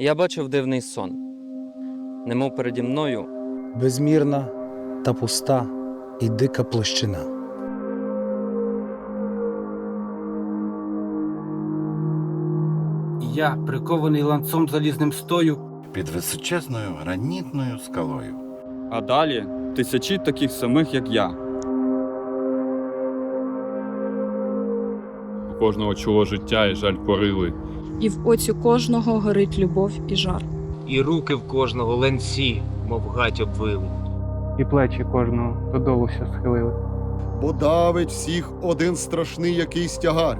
Я бачив дивний сон, немов переді мною безмірна та пуста і дика площина. Я, прикований ланцом залізним стою, під височезною гранітною скалою. А далі тисячі таких самих, як я. У кожного чого життя і жаль порили. І в оці кожного горить любов і жар. і руки в кожного ленці, мов гать обвили. і плечі кожного додолу ся схилили. бо давить всіх один страшний якийсь тягар.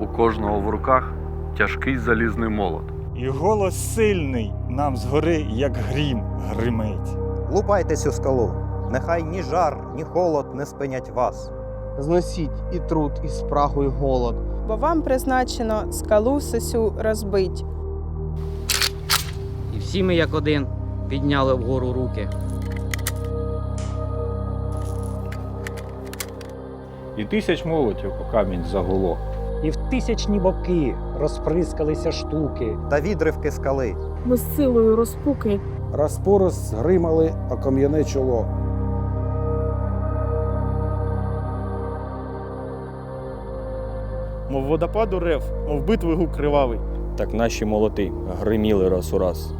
У кожного в руках тяжкий залізний молот. І голос сильний нам згори, як грім, гримить. Лупайте цю скалу, нехай ні жар, ні холод не спинять вас. Зносіть і труд, і спрагу, і голод. Бо вам призначено скалу сисю розбить. і всі ми як один підняли вгору руки. І тисяч молотів по камінь загуло. І в тисячні боки розприскалися штуки. Та відривки скали. Ми з силою розпуки Раз по раз гримали о кам'яне чоло. Мов водопаду рев, мов битви гук кривавий. Так наші молоти гриміли раз у раз.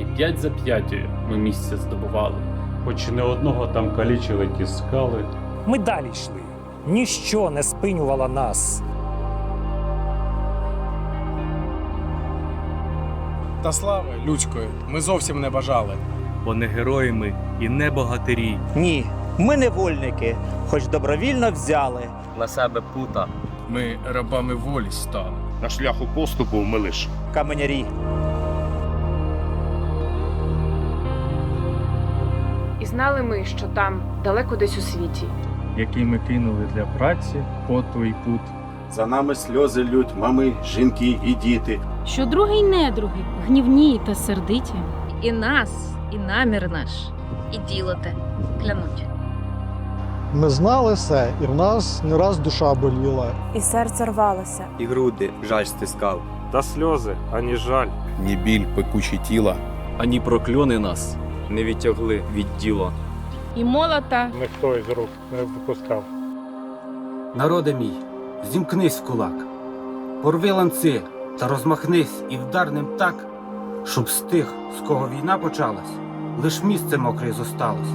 І п'ять за п'яті ми місце здобували. Хоч не одного там калічили ті скали. Ми далі йшли. Ніщо не спинювало нас. Та слави людської ми зовсім не бажали. Бо не герої ми і не богатирі. Ні, ми невольники, хоч добровільно взяли. На себе пута. Ми рабами волі стали. На шляху поступу ми лиш. Каменярі. І знали ми, що там, далеко десь у світі. Який ми кинули для праці, поту і пут. За нами сльози лють мами, жінки і діти. Що другий недруги, гнівні та сердиті. І нас, і намір наш, і діло те клянуть. Ми знали все, і в нас не раз душа боліла. І серце рвалося. І груди жаль стискав. Та сльози, ані жаль. Ні біль пекучі тіла. ані прокльони нас не відтягли від діла. І молота Ніхто із рук не випускав. Народе мій, зімкнись в кулак, порви ланци та розмахнись і вдар ним так, щоб з тих, з кого війна почалась, лиш місце мокре зосталось.